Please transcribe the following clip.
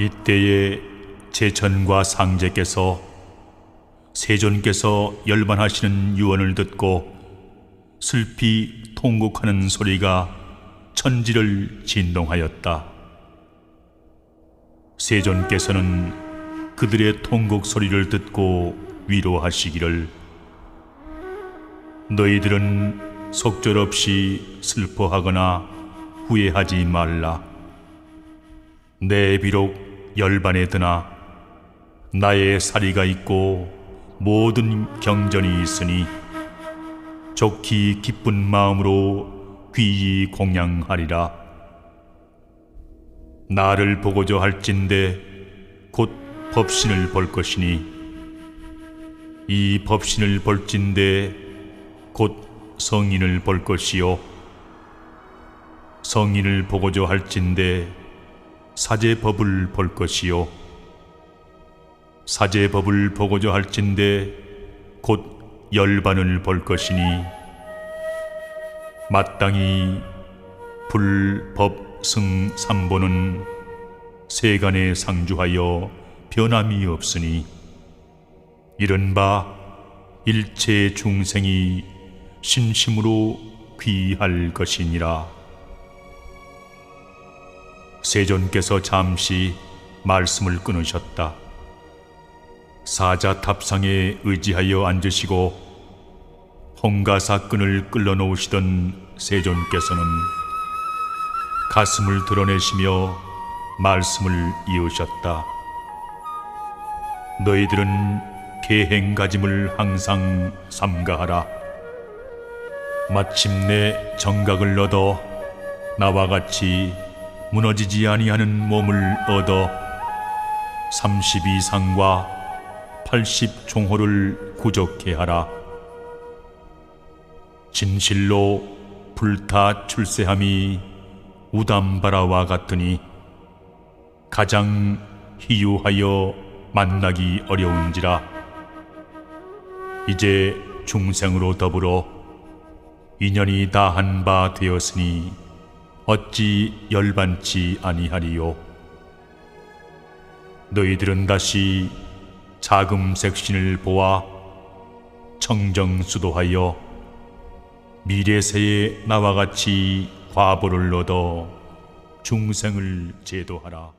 이때에 제천과 상제께서 세존께서 열반하시는 유언을 듣고 슬피 통곡하는 소리가 천지를 진동하였다. 세존께서는 그들의 통곡 소리를 듣고 위로하시기를 너희들은 속절없이 슬퍼하거나 후회하지 말라. 내 비록 열반에 드나 나의 사리가 있고 모든 경전이 있으니 좋기 기쁜 마음으로 귀히 공양하리라. 나를 보고자 할진대 곧 법신을 볼 것이니 이 법신을 볼진대 곧 성인을 볼 것이요 성인을 보고자 할진대 사제법을 볼 것이요 사제법을 보고자 할진대 곧 열반을 볼 것이니 마땅히 불법승 삼보는 세간에 상주하여 변함이 없으니 이른바 일체 중생이 신심으로 귀할 것이니라. 세존께서 잠시 말씀을 끊으셨다. 사자 탑상에 의지하여 앉으시고 홍가사 끈을 끌어 놓으시던 세존께서는 가슴을 드러내시며 말씀을 이으셨다. 너희들은 계행가짐을 항상 삼가하라. 마침내 정각을 얻어 나와 같이 무너지지 아니하는 몸을 얻어 32상과 80종호를 구족해 하라. 진실로 불타 출세함이 우담바라와 같으니 가장 희유하여 만나기 어려운지라 이제 중생으로 더불어 인연이 다한 바 되었으니 어찌 열반치 아니하리요 너희들은 다시 자금색 신을 보아 청정수도하여 미래세에 나와 같이 과보를 얻어 중생을 제도하라.